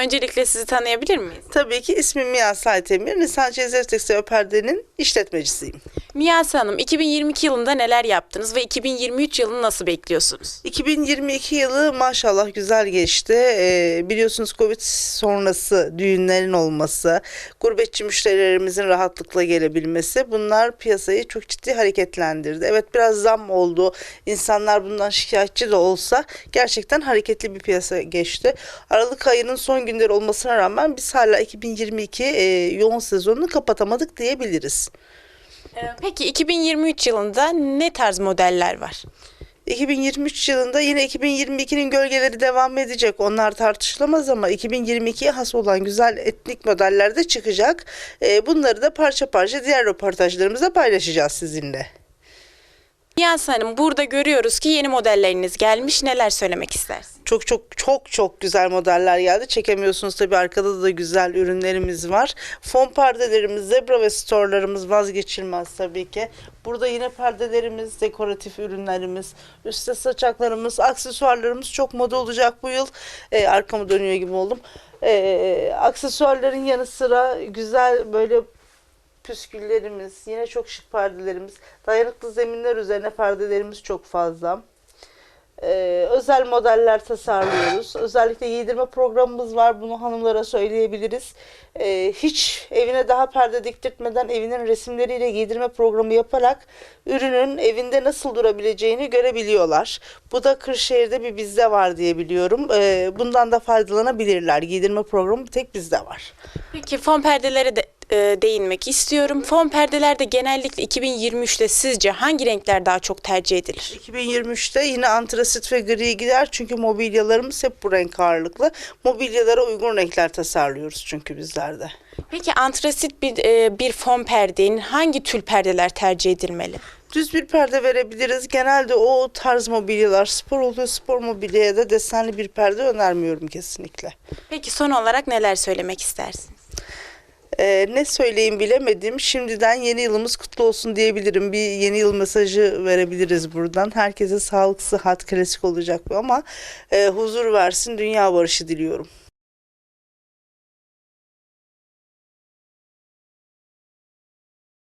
öncelikle sizi tanıyabilir miyiz? Tabii ki ismim Miyas Aytemir. Nisan Cezayir Tekstil ve Perde'nin işletmecisiyim. Miyase Hanım 2022 yılında neler yaptınız ve 2023 yılını nasıl bekliyorsunuz? 2022 yılı maşallah güzel geçti. Ee, biliyorsunuz Covid sonrası düğünlerin olması, gurbetçi müşterilerimizin rahatlıkla gelebilmesi bunlar piyasayı çok ciddi hareketlendirdi. Evet biraz zam oldu. İnsanlar bundan şikayetçi de olsa gerçekten hareketli bir piyasa geçti. Aralık ayının son günleri olmasına rağmen biz hala 2022 e, yoğun sezonunu kapatamadık diyebiliriz. Ee, Peki 2023 yılında ne tarz modeller var? 2023 yılında yine 2022'nin gölgeleri devam edecek. Onlar tartışılamaz ama 2022'ye has olan güzel etnik modeller de çıkacak. Ee, bunları da parça parça diğer röportajlarımızda paylaşacağız sizinle. Miyase Hanım burada görüyoruz ki yeni modelleriniz gelmiş. Neler söylemek istersiniz? Çok çok çok çok güzel modeller geldi. Çekemiyorsunuz tabii arkada da güzel ürünlerimiz var. Fon perdelerimiz, zebra ve storlarımız vazgeçilmez tabii ki. Burada yine perdelerimiz, dekoratif ürünlerimiz, üstte saçaklarımız, aksesuarlarımız çok moda olacak bu yıl. Ee, arkamı dönüyor gibi oldum. Ee, aksesuarların yanı sıra güzel böyle püsküllerimiz, yine çok şık perdelerimiz, dayanıklı zeminler üzerine perdelerimiz çok fazla. Ee, özel modeller tasarlıyoruz. Özellikle giydirme programımız var. Bunu hanımlara söyleyebiliriz. Ee, hiç evine daha perde diktirtmeden evinin resimleriyle giydirme programı yaparak ürünün evinde nasıl durabileceğini görebiliyorlar. Bu da Kırşehir'de bir bizde var diye biliyorum. Ee, bundan da faydalanabilirler. Giydirme programı tek bizde var. Peki fon perdelere de e, değinmek istiyorum. Fon perdelerde genellikle 2023'te sizce hangi renkler daha çok tercih edilir? 2023'te yine antrasit ve gri gider çünkü mobilyalarımız hep bu renk ağırlıklı. Mobilyalara uygun renkler tasarlıyoruz çünkü bizlerde. Peki antrasit bir, e, bir fon perdenin hangi tül perdeler tercih edilmeli? Düz bir perde verebiliriz. Genelde o tarz mobilyalar spor oluyor. Spor mobilyaya da desenli bir perde önermiyorum kesinlikle. Peki son olarak neler söylemek istersiniz? Ee, ne söyleyeyim bilemedim. Şimdiden yeni yılımız kutlu olsun diyebilirim. Bir yeni yıl mesajı verebiliriz buradan. Herkese sağlık, sıhhat, klasik olacak bu ama e, huzur versin, dünya barışı diliyorum.